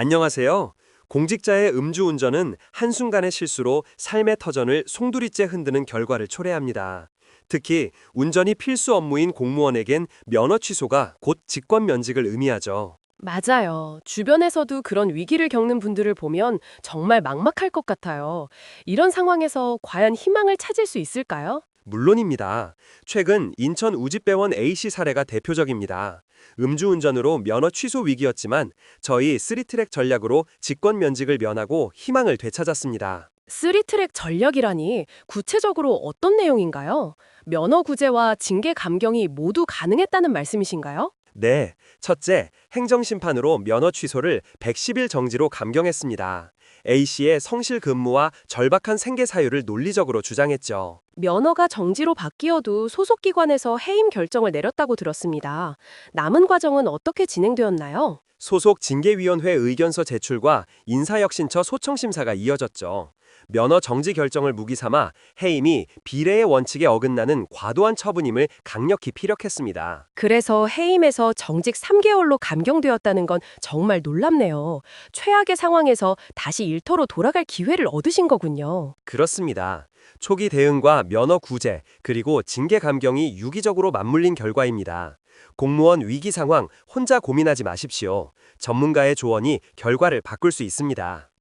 안녕하세요. 공직자의 음주운전은 한순간의 실수로 삶의 터전을 송두리째 흔드는 결과를 초래합니다. 특히 운전이 필수 업무인 공무원에겐 면허 취소가 곧 직권 면직을 의미하죠. 맞아요. 주변에서도 그런 위기를 겪는 분들을 보면 정말 막막할 것 같아요. 이런 상황에서 과연 희망을 찾을 수 있을까요? 물론입니다. 최근 인천 우집배원 A씨 사례가 대표적입니다. 음주운전으로 면허 취소 위기였지만 저희 쓰리트랙 전략으로 직권 면직을 면하고 희망을 되찾았습니다. 쓰리트랙 전략이라니 구체적으로 어떤 내용인가요? 면허 구제와 징계 감경이 모두 가능했다는 말씀이신가요? 네, 첫째, 행정심판으로 면허 취소를 110일 정지로 감경했습니다. A씨의 성실 근무와 절박한 생계 사유를 논리적으로 주장했죠. 면허가 정지로 바뀌어도 소속기관에서 해임 결정을 내렸다고 들었습니다. 남은 과정은 어떻게 진행되었나요? 소속 징계위원회 의견서 제출과 인사혁신처 소청심사가 이어졌죠. 면허 정지 결정을 무기 삼아 해임이 비례의 원칙에 어긋나는 과도한 처분임을 강력히 피력했습니다. 그래서 해임에서 정직 3개월로 감경되었다는 건 정말 놀랍네요. 최악의 상황에서 다시 일터로 돌아갈 기회를 얻으신 거군요. 그렇습니다. 초기 대응과 면허 구제, 그리고 징계 감경이 유기적으로 맞물린 결과입니다. 공무원 위기 상황 혼자 고민하지 마십시오. 전문가의 조언이 결과를 바꿀 수 있습니다.